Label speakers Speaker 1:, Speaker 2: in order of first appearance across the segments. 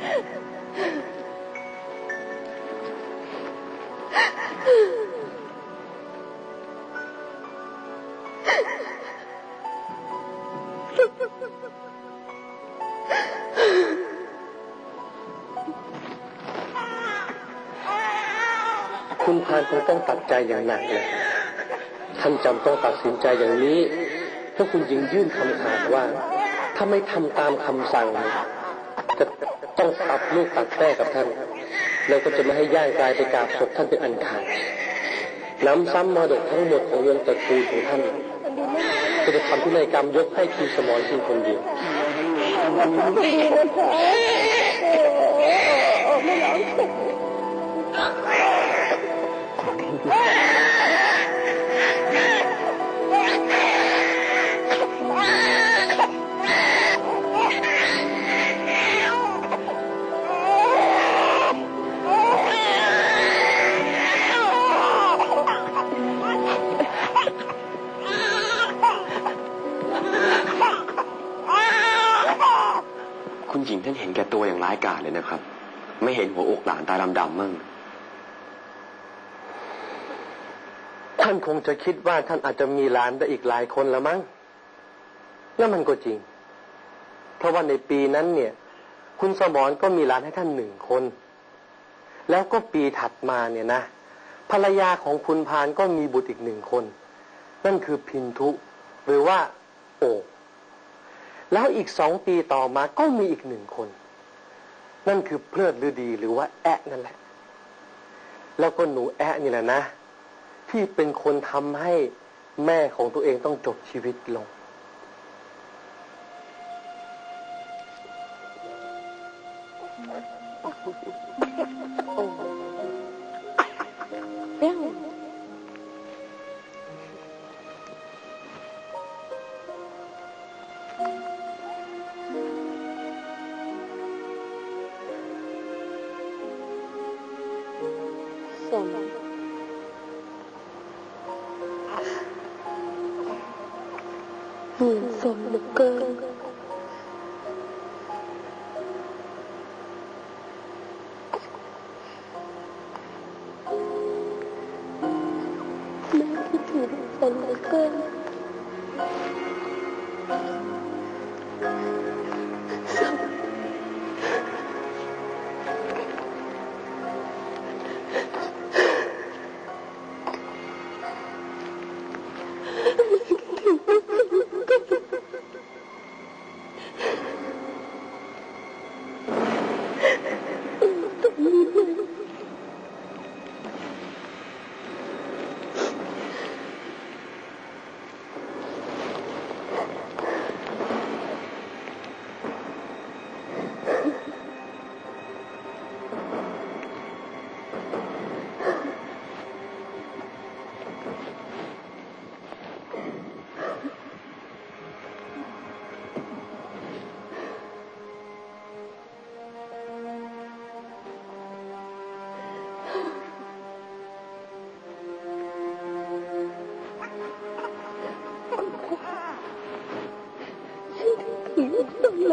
Speaker 1: คุณพานคงต้องตัดใจอย่างหนักเลยท่านจำต้องตัดสินใจอย่างนี้เพราคุณจึงยื่นคำขาดว่า ถ้าไม่ทำตามคำสั่งจะ ต้องตัดลูกตัดแม่กับท่าน แล้วก็จะไม่ให้ย่างกายไปกราบศพท่านเป็นอันขาดน้ำซ้ำมรดกทั้งหมดของวงตระกูลของท่านก็จะทำพินัยกรรมยกให้คุณสมรเพียงคนเดียว
Speaker 2: ดีนะคะโอ้ไม่ร้อง
Speaker 3: คุณหญิงท่านเห็นแก่ตัวอย่างร้ายกาจเลยนะครับ ไม่เห็นหัวอกหลานตาดำๆมั่ง
Speaker 1: ท่านคงจะคิดว่าท่านอาจจะมีหลานได้อีกหลายคนล้วมั้งแล้วมันก็จริง เพราะว่าในปีนั้นเนี่ย คุณสมรก็มีหลานให้ท่านหนึ่งคน แล้วก็ปีถัดมาเนี่ยนะ ภรรยาของคุณพานก็มีบุตรอีกหนึ่งคน นั่นคือพินทุ หรือว่า โอก แล้วอีกสองปีต่อมาก็มีอีกหนึ่งคน นั่นคือเพลิดฤดีหรือว่าแอะนั่นแหละ แล้วก็หนูแอะนี่แหละนะ ที่เป็นคนทำให้แม่ของตัวเองต้องจบชีวิตลง
Speaker 2: สมเหมือนสม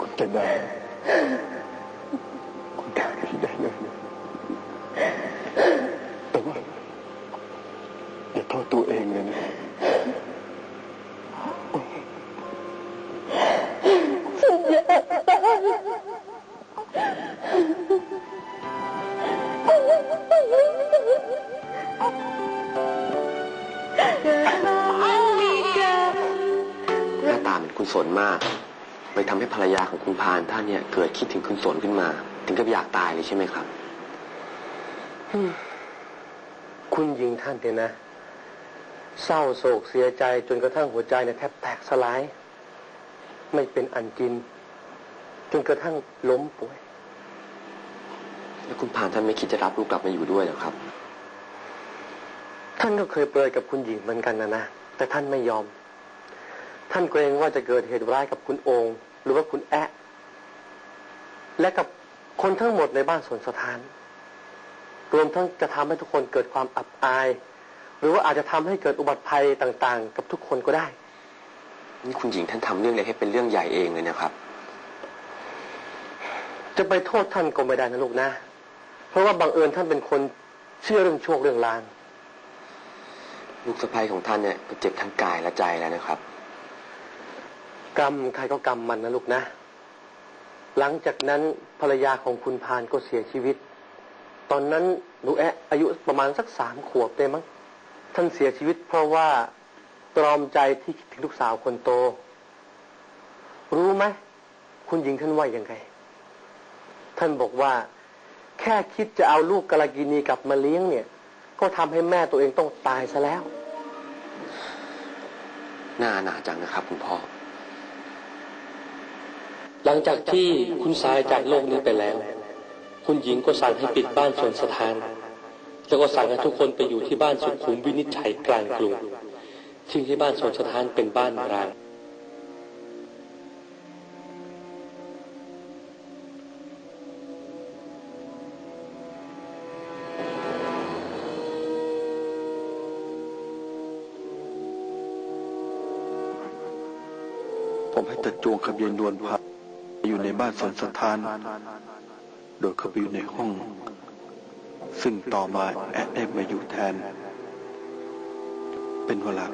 Speaker 2: คุ
Speaker 4: ณจะไคุณ
Speaker 3: สนมากเลยทำให้ภรรยาของคุณพานท่านเนี่ย เกิดคิดถึงคุณสนขึ้นมา ถึงกับอยากตายเลยใช่ไหมครับ
Speaker 1: คคุณหญิงท่านเนี่ยนะ เศร้าโศกเสียใจจนกระทั่งหัวใจเนี่ยแทบแตกสลาย ไม่เป็นอันกิน จนกระทั่งล้มป่วย
Speaker 3: แล้วคุณพานท่านไม่คิดจะรับลูกกลับมาอยู่ด้วยเหรอครับ
Speaker 1: ท่านก็เคยเปรยกับคุณหญิงเหมือนกันนะนะแต่ท่านไม่ยอม ท่านเกรงว่าจะเกิดเหตุร้ายกับคุณโองค์ หรือว่าคุณแอะและกับคนทั้งหมดในบ้านสวนสถาน รวมทั้งจะทำให้ทุกคนเกิดความอับอาย หรือว่าอาจจะทำให้เกิดอุบัติภัยต่างๆ กับทุกคนก็ได้
Speaker 3: นี่คุณหญิงท่านทำเรื่องเล็กให้เป็นเรื่องใหญ่เองเลยนะครับ
Speaker 1: จะไปโทษท่านก็ไม่ได้นะลูกนะ เพราะว่าบังเอิญท่านเป็นคนเชื่อเรื่องโชคเรื่องลาง
Speaker 3: ลูกสะใภ้ของท่านเนี่ยก็เจ็บทั้งกายและใจแล้วนะครับ
Speaker 1: กรรมใครก็กรรมมันนะลูกนะ หลังจากนั้นภรรยาของคุณพานก็เสียชีวิต ตอนนั้นหนูแอะอายุประมาณสักสามขวบได้มั้งท่านเสียชีวิตเพราะว่าตรอมใจที่คิดถึงลูกสาวคนโต รู้ไหมคุณหญิงท่านว่ายังไง ท่านบอกว่า แค่คิดจะเอาลูกกาลากินีกลับมาเลี้ยงเนี่ย ก็ทำให้แม่ตัวเองต้องตายซะแล้ว
Speaker 3: น่าหนาจังนะครับ คุณพ่อ
Speaker 5: หลังจากที่คุณสายจากโลกนี้ไปแล้ว คุณหญิงก็สั่งให้ปิดบ้านส่วนสถาน แล้วก็สั่งให้ทุกคนไปอยู่ที่บ้านสุขุมวินิจฉัยกลางกรุงซึ่งที่บ้านส่วนสถานเป็นบ้านร้าง
Speaker 4: ผมให้ตะจวงขับเยนดวนพา อยู่ในบ้านสนสถาน โดยเข้าไปอยู่ในห้อง ซึ่งต่อมาแอดได้มาอยู่แทน เป็นเวลา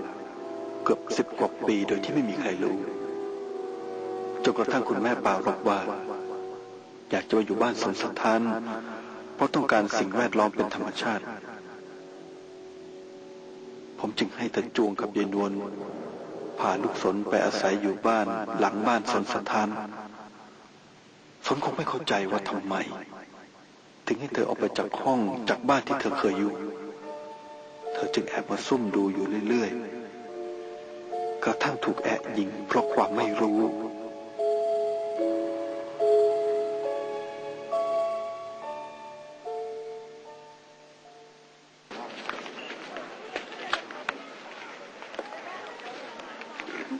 Speaker 4: เกือบสิบกว่าปีโดยที่ไม่มีใครรู้จนกระทั่งคุณแม่ป่ารบว่า อยากจะมาอยู่บ้านสนสถาน เพราะต้องการสิ่งแวดล้อมเป็นธรรมชาติ ผมจึงให้ตะจวงกับยายนวลพาลูกสนไปอาศัยอยู่บ้านหลังบ้านสนสถาน สนคงไม่เข้าใจว่าทำไม ถึงให้เธอออกไปจากห้องจากบ้านที่เธอเคยอยู่ เธอจึงแอบมาซุ่มดูอยู่เรื่อยๆ กระทั่งถูกแอะยิงเพราะความไม่รู้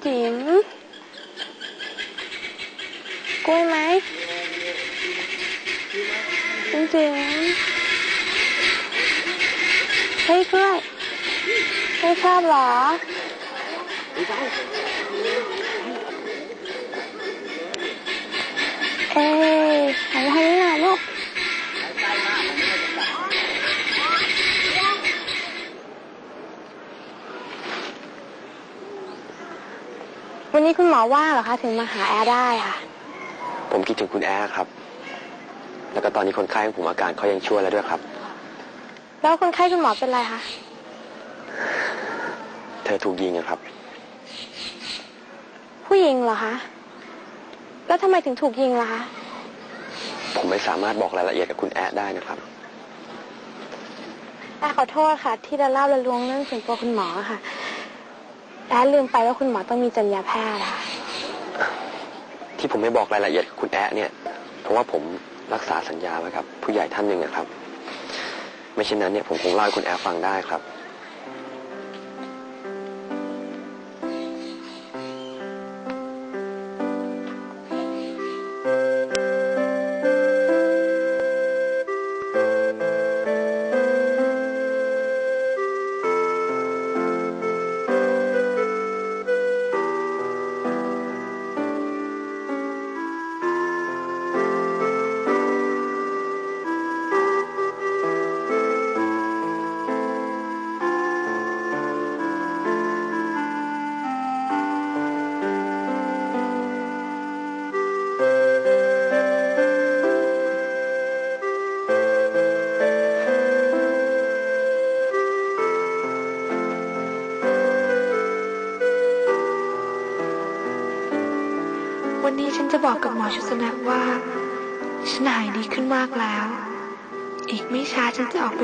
Speaker 2: จิ๋มกล้วยไหม จิ๋มจิ๋มเฮ้ยกล้วยไม่ชอบหรอเอ้ยหันมาทางนี้หน่อยลูกวันนี้คุณหมอว่างเหรอคะ ถึงมาหาแอร์ได้ค่ะ
Speaker 3: ผมคิดถึงคุณแอร์ครับ แล้วก็ตอนนี้คนไข้ของผมอาการเขายังชั่วแล้วด้วยครับ
Speaker 2: แล้วคนไข้คุณหมอเป็นไรคะ
Speaker 3: เธอถูกยิงอะครับ
Speaker 2: ผู้หญิงเหรอคะ แล้วทำไมถึงถูกยิงล่ะคะ
Speaker 3: ผมไม่สามารถบอกรายละเอียดกับคุณแอร์ได้นะครับ
Speaker 2: แอร์ขอโทษค่ะ ที่จะเล่าละลวงเรื่องส่วนตัวคุณหมอค่ะ แอร์ลืมไปว่าคุณหมอต้องมีจรรยาแพทย์ค่ะ
Speaker 3: ที่ผมไม่บอกรายละเอียดกับคุณแอะเนี่ย เพราะว่าผม รักษาสัญญาไว้ครับ ผู้ใหญ่ท่านหนึ่งนะครับ ไม่เช่นนั้นเนี่ยผมคงเล่าให้คุณแอฟฟังได้ครับ
Speaker 6: บอกกับหมอชุสนักว่า ฉันหายดีขึ้นมากแล้ว อีกไม่ช้าฉันจะออกไป